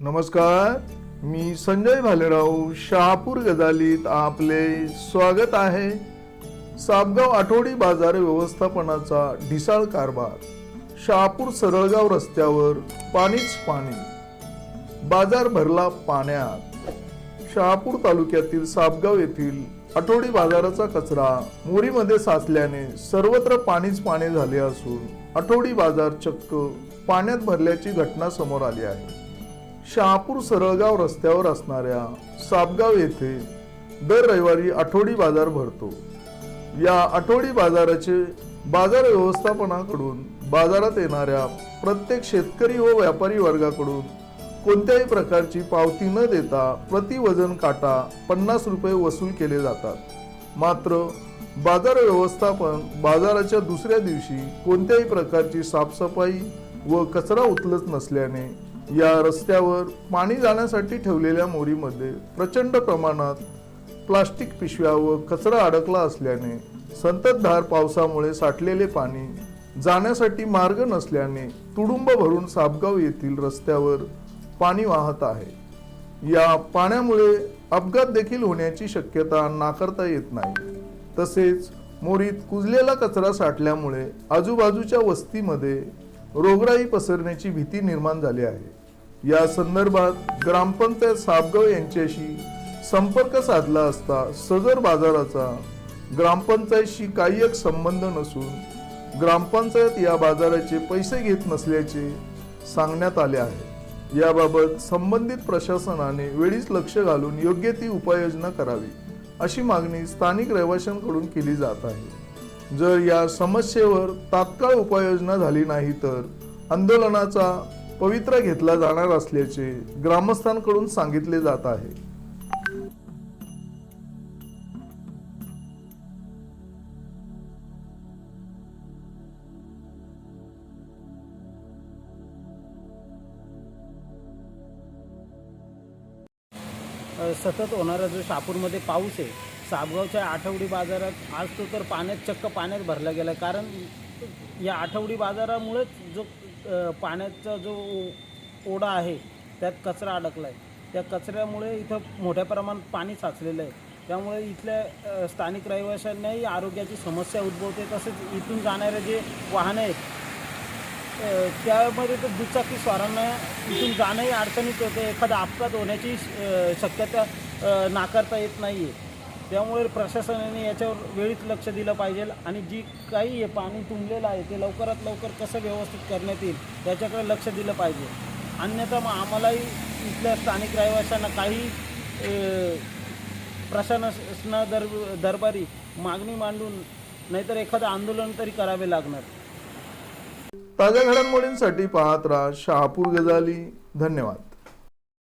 नमस्कार मी संजय भालेराव शहापूर गजालीत आपले स्वागत आहे. सापगाव आठवडी बाजार व्यवस्थापनाचा ढिसाळ कारभार शहापूर सरळगाव रस्त्यावर पाणीच पाणी. बाजार भरला पाण्यात. शहापूर तालुक्यातील सापगाव येथील आठवडी बाजाराचा कचरा मोरीमध्ये साचल्याने सर्वत्र पाणीच पाणी झाले असून आठवडी बाजार चक्क पाण्यात भरल्याची घटना समोर आली आहे. शहापूर सरळगाव रस्त्यावर असणाऱ्या सापगाव येथे दर रविवारी आठवडी बाजार भरतो. या आठवडी बाजाराचे बाजार व्यवस्थापनाकडून बाजारात येणाऱ्या प्रत्येक शेतकरी व व्यापारी वर्गाकडून कोणत्याही प्रकारची पावती न देता प्रति वजन काटा पन्नास रुपये वसूल केले जातात. मात्र बाजार व्यवस्थापन बाजाराच्या दुसऱ्या दिवशी कोणत्याही प्रकारची साफसफाई व कचरा उचलत नसल्याने या रस्त्यावर पाणी जाण्यासाठी ठेवलेल्या मोरीमध्ये प्रचंड प्रमाणात प्लास्टिक पिशव्या व कचरा अडकला असल्याने संततधार पावसामुळे साठलेले पाणी जाण्यासाठी मार्ग नसल्याने तुडुंब भरून सापगाव येथील रस्त्यावर पाणी वाहत आहे. या पाण्यामुळे अपघात देखील होण्याची शक्यता नाकारता येत नाही. तसेच मोरीत कुजलेला कचरा साठल्यामुळे आजूबाजूच्या वस्तीमध्ये रोगराई पसरण्याची भीती निर्माण झाली आहे. या संदर्भात ग्रामपंचायत सापगाव यांच्याशी संपर्क साधला असता सदर बाजाराचा ग्रामपंचायतशी काही एक संबंध नसून ग्रामपंचायत या बाजाराचे पैसे घेत नसल्याचे सांगण्यात आले आहे. याबाबत संबंधित प्रशासनाने वेळीच लक्ष घालून योग्य ती उपाययोजना करावी अशी मागणी स्थानिक रहिवाशांकडून केली जात आहे. जर या समस्येवर तात्काळ उपाययोजना झाली नाही तर आंदोलनाचा पवित्रा घेतला जाणार असल्याचे ग्रामस्थांकडून सांगितले जात आहे. सतत होणारा जो शापूरमध्ये पाऊस आहे सापगावच्या आठवडी बाजारात आज तो तर पाण्यात चक्क पाण्यात भरला गेला. कारण या आठवडी बाजारामुळेच जो पाण्याचा जो ओढा आहे त्यात कचरा अडकला आहे त्या कचऱ्यामुळे इथं मोठ्या प्रमाणात पाणी साचलेलं आहे. त्यामुळे इथल्या स्थानिक रहिवाशांनाही आरोग्याची समस्या उद्भवते. तसेच इथून जाणारे जे वाहनं आहेत त्यामध्ये तर दुचाकी स्वारांना इथून जाणंही अडचणीत होते. एखादा अपघात होण्याची शक्यता नाकारता येत नाही आहे त्यामुळे प्रशासनाने याच्यावर वेळीच लक्ष दिलं पाहिजे आणि जी काही पाणी तुंबलेलं आहे ते लवकरात लवकर कसं व्यवस्थित करण्यात येईल याच्याकडे लक्ष दिलं पाहिजे. अन्यथा मग आम्हालाही इथल्या स्थानिक रहिवाशांना काही प्रशासना दर दरबारी मागणी मांडून नाहीतर एखादं आंदोलन तरी करावे लागणार. ताज्या घडामोडींसाठी पाहत राहा शहापूर गजाली. धन्यवाद.